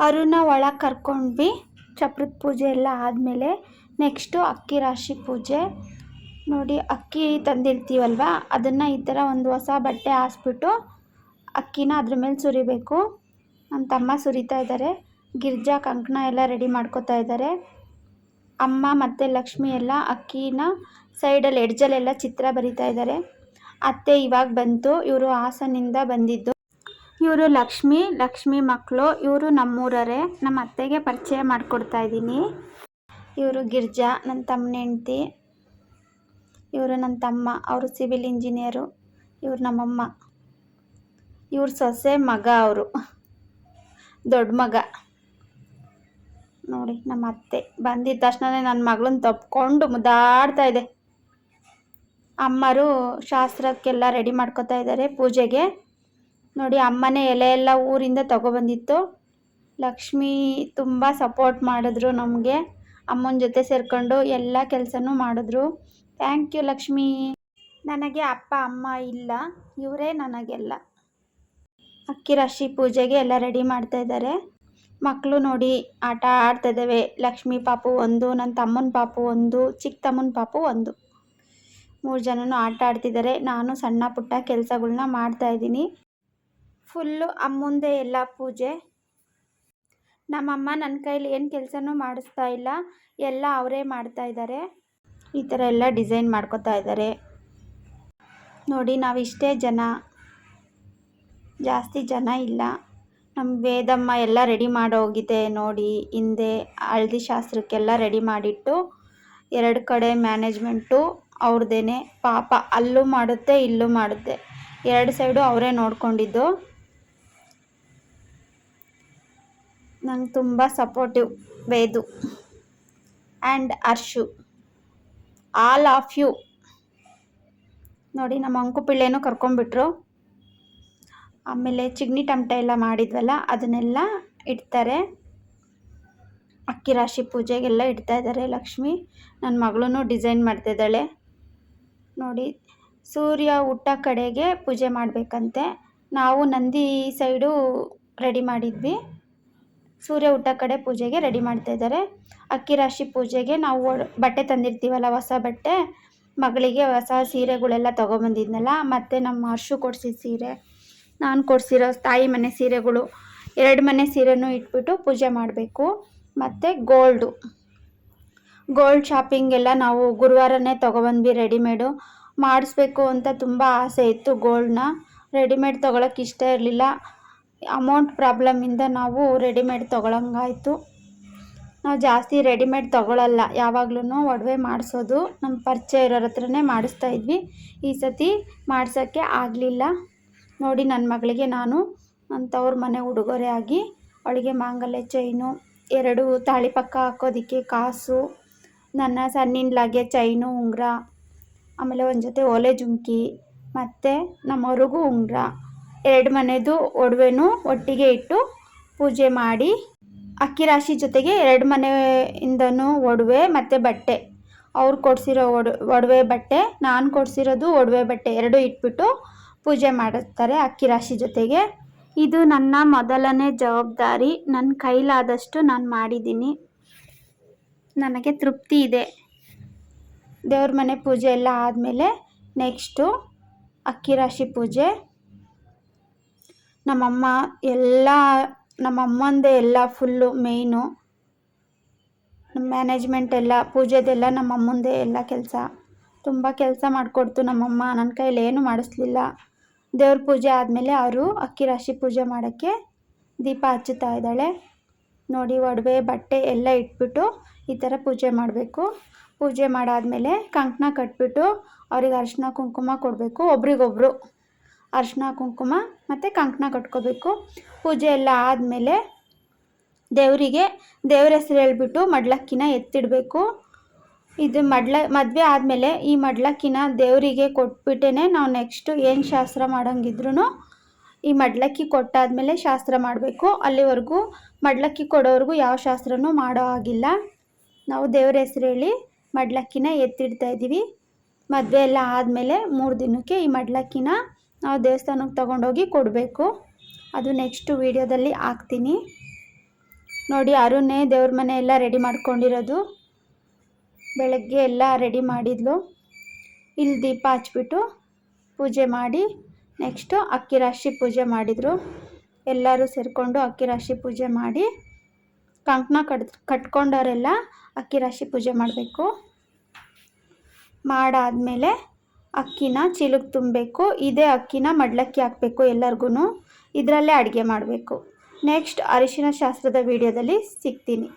ಅರುನ ಒಳಗೆ ಕರ್ಕೊಂಡ್ವಿ ಚಪ್ರದ ಪೂಜೆ ಎಲ್ಲ ಆದಮೇಲೆ ನೆಕ್ಸ್ಟು ಅಕ್ಕಿ ರಾಶಿ ಪೂಜೆ. ನೋಡಿ, ಅಕ್ಕಿ ತಂದಿರ್ತೀವಲ್ವ? ಅದನ್ನು ಈ ಥರ ಒಂದು ಹೊಸ ಬಟ್ಟೆ ಹಾಸ್ಬಿಟ್ಟು ಅಕ್ಕಿನ ಅದ್ರ ಮೇಲೆ ಸುರಿಬೇಕು. ನಮ್ಮ ತಮ್ಮ ಸುರಿತಾ ಇದ್ದಾರೆ ಗಿರ್ಜಾ, ಕಂಕಣ ಎಲ್ಲ ರೆಡಿ ಮಾಡ್ಕೋತಾ ಇದ್ದಾರೆ ಅಮ್ಮ ಮತ್ತು ಲಕ್ಷ್ಮಿ ಎಲ್ಲ ಅಕ್ಕಿನ ಸೈಡಲ್ಲಿ ಎಡ್ಜಲ್ಲೆಲ್ಲ ಚಿತ್ರ ಬರಿತಾ ಇದ್ದಾರೆ ಅತ್ತೆ ಇವಾಗ ಬಂತು. ಇವರು ಹಾಸನಿಂದ ಬಂದಿದ್ದು. ಇವರು ಲಕ್ಷ್ಮಿ ಲಕ್ಷ್ಮಿ ಮಕ್ಕಳು ಇವರು ನಮ್ಮೂರರೇ ನಮ್ಮ ಅತ್ತೆಗೆ ಪರಿಚಯ ಮಾಡಿಕೊಡ್ತಾ ಇದ್ದೀನಿ. ಇವರು ಗಿರ್ಜಾ ನನ್ನ ತಮ್ಮನ ಹೆಂಡ್ತಿ. ಇವರು ನನ್ನ ತಮ್ಮ, ಅವರು ಸಿವಿಲ್ ಇಂಜಿನಿಯರು. ಇವರು ನಮ್ಮಮ್ಮ. ಇವ್ರ ಸೊಸೆ, ಮಗ ಅವರು. ದೊಡ್ಡ ಮಗ. ನೋಡಿ ನಮ್ಮ ಅತ್ತೆ ಬಂದಿದ್ದ ತಕ್ಷಣನೇ ನನ್ನ ಮಗಳನ್ನ ತಪ್ಕೊಂಡು ಮುದ್ದಾಡ್ತಾ ಇದೆ. ಅಮ್ಮರು ಶಾಸ್ತ್ರಕ್ಕೆಲ್ಲ ರೆಡಿ ಮಾಡ್ಕೋತಾ ಇದ್ದಾರೆ ಪೂಜೆಗೆ. ನೋಡಿ, ಅಮ್ಮನೇ ಎಲೆ ಎಲ್ಲ ಊರಿಂದ ತಗೊಬಂದಿತ್ತು. ಲಕ್ಷ್ಮಿ ತುಂಬ ಸಪೋರ್ಟ್ ಮಾಡಿದ್ರು ನಮಗೆ. ಅಮ್ಮನ ಜೊತೆ ಸೇರಿಕೊಂಡು ಎಲ್ಲ ಕೆಲಸನೂ ಮಾಡಿದ್ರು. Thank you Lakshmi. ನನಗೆ ಅಪ್ಪ, ಅಮ್ಮ ಇಲ್ಲ. ಇವರೇ ನನಗೆಲ್ಲ. ಅಕ್ಕಿ ರಾಶಿ ಪೂಜೆಗೆ ಎಲ್ಲ ರೆಡಿ ಮಾಡ್ತಾ ಇದ್ದಾರೆ. ಮಕ್ಕಳು ನೋಡಿ, ಆಟ ಆಡ್ತಾ ಇದ್ದಾವೆ. ಲಕ್ಷ್ಮಿ ಪಾಪು ಒಂದು ನನ್ನ ತಮ್ಮನ ಪಾಪು ಒಂದು ಚಿಕ್ಕ ತಮ್ಮನ ಪಾಪು ಒಂದು. ಮೂರು ಜನನೂ ಆಟ ಆಡ್ತಿದ್ದಾರೆ. ನಾನು ಸಣ್ಣ ಪುಟ್ಟ ಕೆಲಸಗಳನ್ನ ಮಾಡ್ತಾ ಇದ್ದೀನಿ. ಫುಲ್ಲು ಅಮ್ಮಂದೇ ಎಲ್ಲ ಪೂಜೆ. ನಮ್ಮಮ್ಮ ನನ್ನ ಕೈಲಿ ಏನು ಕೆಲಸನೂ ಮಾಡಿಸ್ತಾ ಇಲ್ಲ. ಎಲ್ಲ ಅವರೇ ಮಾಡ್ತಾ ಇದ್ದಾರೆ ಈ ಥರ ಎಲ್ಲ ಡಿಸೈನ್ ಮಾಡ್ಕೋತಾ ಇದ್ದಾರೆ ನೋಡಿ, ನಾವು ಇಷ್ಟೇ ಜನ. ಜಾಸ್ತಿ ಜನ ಇಲ್ಲ. ನಮ್ಮ ವೇದಮ್ಮ ಎಲ್ಲ ರೆಡಿ ಮಾಡೋಗಿದೆ ನೋಡಿ. ಹಿಂದೆ ಹಳ್ದಿ ಶಾಸ್ತ್ರಕ್ಕೆಲ್ಲ ರೆಡಿ ಮಾಡಿಟ್ಟು ಎರಡು ಕಡೆ ಮ್ಯಾನೇಜ್ಮೆಂಟು ಅವ್ರದ್ದೇನೆ ಪಾಪ ಅಲ್ಲೂ ಮಾಡುತ್ತೆ, ಇಲ್ಲೂ ಮಾಡುತ್ತೆ. ಎರಡು ಸೈಡು ಅವರೇ ನೋಡ್ಕೊಂಡಿದ್ದು. ನಂಗೆ ತುಂಬ supportive Vedu and Arshu. All of you ನೋಡಿ ನಮ್ಮ ಅಂಕು ಪಿಳ್ಳೆನೂ ಕರ್ಕೊಂಡ್ಬಿಟ್ರು. ಆಮೇಲೆ ಚಿಗ್ನಿ ಟಮಟೆ ಎಲ್ಲ ಮಾಡಿದ್ವಲ್ಲ, ಅದನ್ನೆಲ್ಲ ಇಡ್ತಾರೆ. ಅಕ್ಕಿ ರಾಶಿ ಪೂಜೆಗೆಲ್ಲ ಇಡ್ತಾ ಇದ್ದಾರೆ ಲಕ್ಷ್ಮಿ. ನನ್ನ ಮಗಳೂ ಡಿಸೈನ್ ಮಾಡ್ತಿದ್ದಾಳೆ ನೋಡಿ ಸೂರ್ಯ ಊಟ ಕಡೆಗೆ ಪೂಜೆ ಮಾಡಬೇಕಂತೆ. ನಾವು ನಂದಿ ಸೈಡು ರೆಡಿ ಮಾಡಿದ್ವಿ. ಸೂರ್ಯ ಊಟ ಕಡೆ ಪೂಜೆಗೆ ರೆಡಿ ಮಾಡ್ತಾ ಇದ್ದಾರೆ. ಅಕ್ಕಿ ರಾಶಿ ಪೂಜೆಗೆ ನಾವು ಬಟ್ಟೆ ತಂದಿರ್ತೀವಲ್ಲ, ಹೊಸ ಬಟ್ಟೆ. ಮಗಳಿಗೆ ಹೊಸ ಸೀರೆಗಳೆಲ್ಲ ತೊಗೊಬಂದಿದ್ನಲ್ಲ, ಮತ್ತು ನಮ್ಮ ಹರ್ಷು ಕೊಡಿಸಿದ ಸೀರೆ. ನಾನು ಕೊಡಿಸಿರೋ ತಾಯಿ ಮನೆ ಸೀರೆಗಳು, ಎರಡು ಮನೆ ಸೀರೆನೂ ಇಟ್ಬಿಟ್ಟು ಪೂಜೆ ಮಾಡಬೇಕು. ಮತ್ತು ಗೋಲ್ಡು. ಗೋಲ್ಡ್ ಶಾಪಿಂಗ್ ಎಲ್ಲ ನಾವು ಗುರುವಾರನೇ ತೊಗೊಬಂದ್ವಿ ರೆಡಿಮೇಡು. ಮಾಡಿಸ್ಬೇಕು ಅಂತ ತುಂಬ ಆಸೆ ಇತ್ತು ಗೋಲ್ಡ್ನ. ರೆಡಿಮೇಡ್ ತೊಗೊಳಕ್ಕೆ ಇಷ್ಟ ಇರಲಿಲ್ಲ. ಅಮೌಂಟ್ ಪ್ರಾಬ್ಲಮಿಂದ ನಾವು ರೆಡಿಮೇಡ್ ತೊಗೊಳಂಗಾಯಿತು. ನಾವು ಜಾಸ್ತಿ ರೆಡಿಮೇಡ್ ತೊಗೊಳಲ್ಲ. ಯಾವಾಗ್ಲೂ ಒಡವೆ ಮಾಡಿಸೋದು ನಮ್ಮ ಪರಿಚಯ ಇರೋರ ಹತ್ರನೇ ಮಾಡಿಸ್ತಾ ಇದ್ವಿ. ಈ ಸತಿ ಮಾಡ್ಸೋಕ್ಕೆ ಆಗಲಿಲ್ಲ. ನೋಡಿ ನನ್ನ ಮಗಳಿಗೆ ನಾನು ಅಂಥವ್ರ ಮನೆ ಉಡುಗೊರೆ ಆಗಿ ಅವಳಿಗೆ ಮಾಂಗಲ್ಯ ಚೈನು, ಎರಡು ತಾಳಿಪಕ್ಕ ಹಾಕೋದಕ್ಕೆ ಕಾಸು, ನನ್ನ ಸಣ್ಣಿನ್ಲಾಗೆ ಚೈನು ಉಂಗುರ, ಆಮೇಲೆ ಒಂದು ಜೊತೆ ಓಲೆ ಜುಮ್ಕಿ, ಮತ್ತು ನಮ್ಮವ್ರಿಗೂ ಉಂಗುರ. ಎರಡು ಮನೆದು ಒಡವೆನೂ ಒಟ್ಟಿಗೆ ಇಟ್ಟು ಪೂಜೆ ಮಾಡಿ. ಅಕ್ಕಿ ರಾಶಿ ಜೊತೆಗೆ ಎರಡು ಮನೆಯಿಂದನೂ ಒಡವೆ ಮತ್ತು ಬಟ್ಟೆ. ಅವ್ರು ಕೊಡಿಸಿರೋ ಒಡ, ಒಡವೆ ಬಟ್ಟೆ, ನಾನು ಕೊಡಿಸಿರೋದು ಒಡವೆ ಬಟ್ಟೆ ಎರಡೂ ಇಟ್ಬಿಟ್ಟು ಪೂಜೆ ಮಾಡುತ್ತಾರೆ ಅಕ್ಕಿ ರಾಶಿ ಜೊತೆಗೆ. ಇದು ನನ್ನ ಮೊದಲನೇ ಜವಾಬ್ದಾರಿ. ನನ್ನ ಕೈಲಾದಷ್ಟು ನಾನು ಮಾಡಿದ್ದೀನಿ. ನನಗೆ ತೃಪ್ತಿ ಇದೆ. ದೇವ್ರ ಮನೆ ಪೂಜೆ ಎಲ್ಲ ಆದಮೇಲೆ ನೆಕ್ಸ್ಟು ಅಕ್ಕಿ ರಾಶಿ ಪೂಜೆ. ನಮ್ಮಮ್ಮ ಎಲ್ಲ, ನಮ್ಮಮ್ಮಂದೇ ಎಲ್ಲ ಫುಲ್ಲು ಮೇಯ್ನು ಮ್ಯಾನೇಜ್ಮೆಂಟ್ ಎಲ್ಲ ಪೂಜೆದೆಲ್ಲ ನಮ್ಮಮ್ಮಂದೇ ಎಲ್ಲ ಕೆಲಸ. ತುಂಬ ಕೆಲಸ ಮಾಡಿಕೊಡ್ತು ನಮ್ಮಮ್ಮ. ನನ್ನ ಕೈಯಲ್ಲಿ ಏನು ಮಾಡಿಸ್ಲಿಲ್ಲ. ದೇವ್ರ ಪೂಜೆ ಆದಮೇಲೆ ಅವರು ಅಕ್ಕಿ ರಾಶಿ ಪೂಜೆ ಮಾಡೋಕ್ಕೆ ದೀಪ ಹಚ್ಚುತ್ತಾ ಇದ್ದಾಳೆ. ನೋಡಿ, ಒಡವೆ, ಬಟ್ಟೆ ಎಲ್ಲ ಇಟ್ಬಿಟ್ಟು ಈ ಥರ ಪೂಜೆ ಮಾಡಬೇಕು. ಪೂಜೆ ಮಾಡಾದಮೇಲೆ ಕಂಕಣ ಕಟ್ಬಿಟ್ಟು ಅವ್ರಿಗೆ ಅರಿಶಿನ, ಕುಂಕುಮ ಕೊಡಬೇಕು ಒಬ್ರಿಗೊಬ್ರು. ಅರಿಶಿನ, ಕುಂಕುಮ ಮತ್ತು ಕಂಕಣ ಕಟ್ಕೋಬೇಕು. ಪೂಜೆ ಎಲ್ಲ ಆದಮೇಲೆ ದೇವರಿಗೆ, ದೇವ್ರ ಹೆಸರು ಹೇಳ್ಬಿಟ್ಟು ಮಡ್ಲಕ್ಕಿನ ಎತ್ತಿಡಬೇಕು. ಇದು ಮಡ್ಲ, ಮದುವೆ ಆದಮೇಲೆ ಈ ಮಡ್ಲಕ್ಕಿನ ದೇವರಿಗೆ ಕೊಟ್ಬಿಟ್ಟೇ ನಾವು ನೆಕ್ಸ್ಟು ಏನು ಶಾಸ್ತ್ರ ಮಾಡೋಂಗಿದ್ರು ಈ ಮಡ್ಲಕ್ಕಿ ಕೊಟ್ಟಾದಮೇಲೆ ಶಾಸ್ತ್ರ ಮಾಡಬೇಕು. ಅಲ್ಲಿವರೆಗೂ ಮಡ್ಲಕ್ಕಿ ಕೊಡೋವರೆಗೂ ಯಾವ ಶಾಸ್ತ್ರನೂ ಮಾಡೋ ಆಗಿಲ್ಲ ನಾವು ದೇವ್ರ ಹೆಸರು ಹೇಳಿ ಮಡ್ಲಕ್ಕಿನ ಎತ್ತಿಡ್ತಾ ಇದ್ದೀವಿ. ಮದುವೆ ಎಲ್ಲ ಆದಮೇಲೆ ಮೂರು ದಿನಕ್ಕೆ ಈ ಮಡ್ಲಕ್ಕಿನ ನಾವು ದೇವಸ್ಥಾನಕ್ಕೆ ತಗೊಂಡೋಗಿ ಕೊಡಬೇಕು. ಅದು ನೆಕ್ಸ್ಟು ವೀಡಿಯೋದಲ್ಲಿ ಹಾಕ್ತೀನಿ. ನೋಡಿ ಅರುಣೇ ದೇವ್ರ ಮನೆ ಎಲ್ಲ ರೆಡಿ ಮಾಡ್ಕೊಂಡಿರೋದು. ಬೆಳಗ್ಗೆ ಎಲ್ಲ ರೆಡಿ ಮಾಡಿದ್ಲು. ಇಲ್ಲಿ ದೀಪ ಹಚ್ಬಿಟ್ಟು ಪೂಜೆ ಮಾಡಿ ನೆಕ್ಸ್ಟು ಅಕ್ಕಿ ರಾಶಿ ಪೂಜೆ ಮಾಡಿದರು. ಎಲ್ಲರೂ ಸೇರಿಕೊಂಡು ಅಕ್ಕಿ ರಾಶಿ ಪೂಜೆ ಮಾಡಿ ಕಂಕಣ ಕಟ್, ಕಟ್ಕೊಂಡವರೆಲ್ಲ ಅಕ್ಕಿ ರಾಶಿ ಪೂಜೆ ಮಾಡಬೇಕು. ಮಾಡಾದಮೇಲೆ ಅಕ್ಕಿನ ಚೀಲಕ್ಕೆ ತುಂಬಬೇಕು, ಇದೇ ಅಕ್ಕಿನ ಮಡ್ಲಕ್ಕಿ ಹಾಕಬೇಕು ಎಲ್ಲರಿಗೂ ಇದರಲ್ಲೇ ಅಡುಗೆ ಮಾಡಬೇಕು. ನೆಕ್ಸ್ಟ್ ಅರಿಶಿನ ಶಾಸ್ತ್ರದ ವಿಡಿಯೋದಲ್ಲಿ ಸಿಗ್ತೀನಿ.